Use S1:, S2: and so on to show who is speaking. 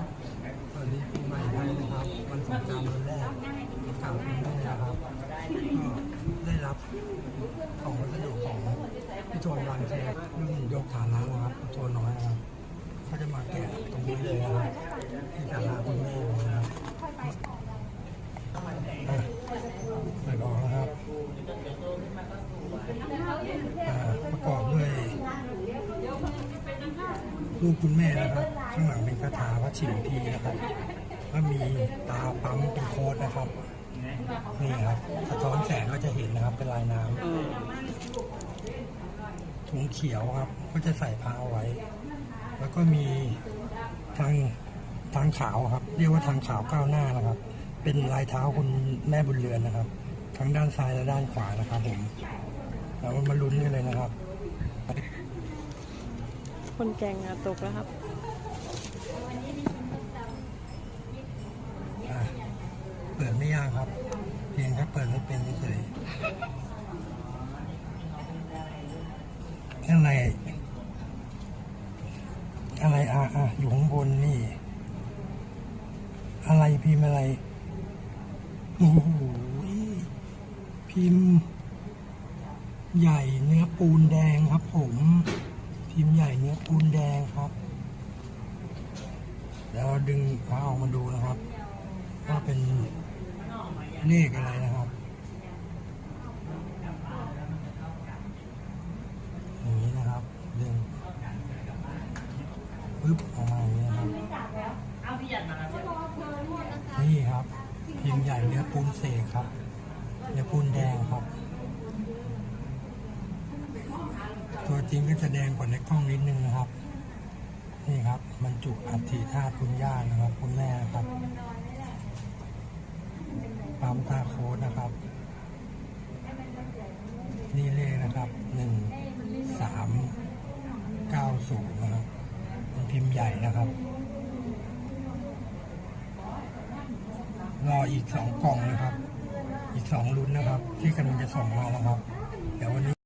S1: ครับสวัสดีปีใหม่ไทยนะครับ วันสงกรานต์วันแรกกล่าวคุณแม่นะครับก็ได้รับของวัสดุของพี่โทนวางแชร์รุ่นยกฐานะนะครับพี่โทนน้อยนะครับเขาจะมาแกะตรงนี้เลยนะครับที่ฐานะคุณแม่นะครับอะเปิดออกแล้วครับประกอบด้วยรูปคุณแม่นะครับางหลังเป็นคาถาพระฉิมพีนะครับแล้วมีตาปั๊มเป็นโคดนะครับ นี่ครับสะท้อนแสงก็จะเห็นนะครับเป็นลายน้ำถุงเขียวครับ ก็จะใส่ผ้าเอาไว้ แล้วก็มีทางทางขาวครับ เรียกว่าทางขาวก้าวหน้านะครับ เป็นลายเท้าคุณแม่บุญเรือนนะครับ ทั้งด้านซ้ายและด้านขวานะครับผมเรามาลุ้นกันเลยนะครับ
S2: คนแกงอตกแล้วครับ
S1: ปิดไม่ยากครับ เพียงแค่เปิดไม่เป็นเฉยข้างในอะไรอะอะอยู่ข้างบนนี่ อะไรพิมพ์อะไรโอ้โหพิมพ์ ใหญ่เนื้อปูนแดงครับ ผม พิมพ์ใหญ่เนื้อปูนแดงครับเดี๋ยวเราดึงพระออกมาดูนะครับ ว่าเป็นเลขอะไรนะครับอย่างนี้นะครับดึงปึ๊บออกมาอย่างนี้นะครับนี่ครับพิมพ์ใหญ่เนื้อปูนเสกครับเนื้อปูนแดงครับ ตัวจริงก็จะแดงกว่าในกล้องนิดนึงนะครับ นี่ครับบรรจุอัฐิธาตุคุณย่านะครับ คุณแม่นะครับ ปั๊มตาโค้ดนะครับ นี่เลขนะครับหนึ่งสามเก้าศูนย์นะครับเป็นพิมพ์ใหญ่นะครับ รออีกสองกล่องนะครับ อีกสองลุ้นนะครับ ที่กำลังจะส่งมาแล้วครับ เดี๋ยววันนี้